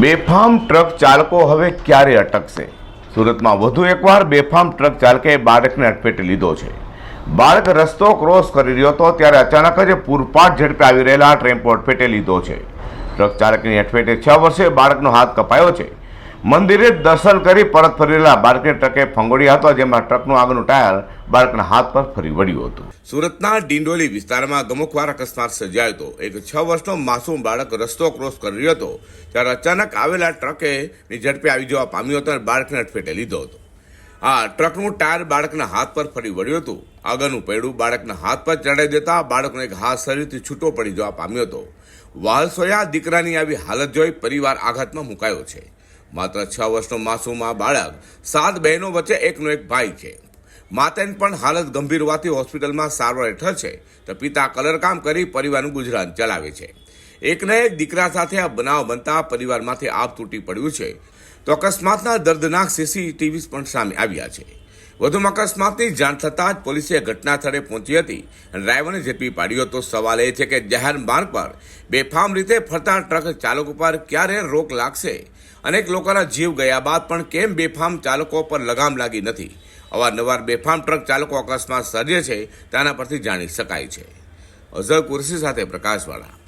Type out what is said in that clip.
બેફામ ટ્રક ચાલકો હવે ક્યારે અટકશે? સુરતમાં વધુ એકવાર બેફામ ટ્રક ચાલકે બાળકને અટફેટે લીધો છે. બાળક રસ્તો ક્રોસ કરી રહ્યો હતો ત્યારે અચાનક જ પૂરપાટ ઝડપે આવી રહેલા ટ્રેમ્પો અટપેટે લીધો છે. ટ્રક ચાલકની અટપેટે છ વર્ષે બાળકનો હાથ કપાયો છે. મંદિરે દર્શન કરી પરત ફરેલા બાળકને ટ્રકે ફંગોળ્યા હતો જેમાં ટ્રકનું આગળનું ટાયર બાળકના હાથ પર ફરી વળ્યું હતું. સુરતના ડિંડોલી વિસ્તારમાં ગમુખવાર અકસ્માત સર્જાયો હતો. એક છ વર્ષનો માસૂમ બાળક રસ્તો ક્રોસ કરી રહ્યો હતો, ત્યારે અચાનક આવેલા ટ્રકે ઝડપે આવી જવા પામ્યો હતો અને બાળકને અટફેટે લીધો હતો. આ ટ્રકનું ટાયર બાળકના હાથ પર ફરી વળ્યું હતું. આગળનું પૈડું બાળકના હાથ પર ચડાઈ દેતા બાળકનો એક હાથ શરીરથી છૂટો પડી જવા પામ્યો હતો. વાલસોયા દીકરાની આવી હાલત જોઈ પરિવાર આઘાતમાં મુકાયો છે. માત્ર છ વર્ષનો માસૂમ આ બાળક સાત બહેનો વચ્ચે એકનો એક ભાઈ છે. માતાની પણ હાલત ગંભીર હોવાથી હોસ્પિટલમાં સારવાર હેઠળ છે તો પિતા કલરકામ કરી પરિવારનું ગુજરાન ચલાવે છે. એકને એક દીકરા સાથે આ બનાવ બનતા પરિવારમાંથી આપ તૂટી પડ્યું છે. તો અકસ્માતના દર્દનાક સીસીટીવી પણ સામે આવ્યા છે. વધુમાં અકસ્માતની જાણ થતાં જ પોલીસે ઘટના સ્થળે પહોંચી હતી અને ડ્રાઈવરને ઝડપી પાડ્યો તો સવાલ એ છે કે જાહેર માર્ગ પર બેફામ રીતે ફરતા ટ્રક ચાલકો પર ક્યારે રોક લાગશે? અનેક લોકોના જીવ ગયા બાદ પણ કેમ બેફામ ચાલકો પર લગામ લાગી નથી? અવારનવાર બેફામ ટ્રક ચાલકો અકસ્માત સર્જે છે, તેના પરથી જાણી શકાય છે. અઝર કુરશી સાથે પ્રકાશવાળા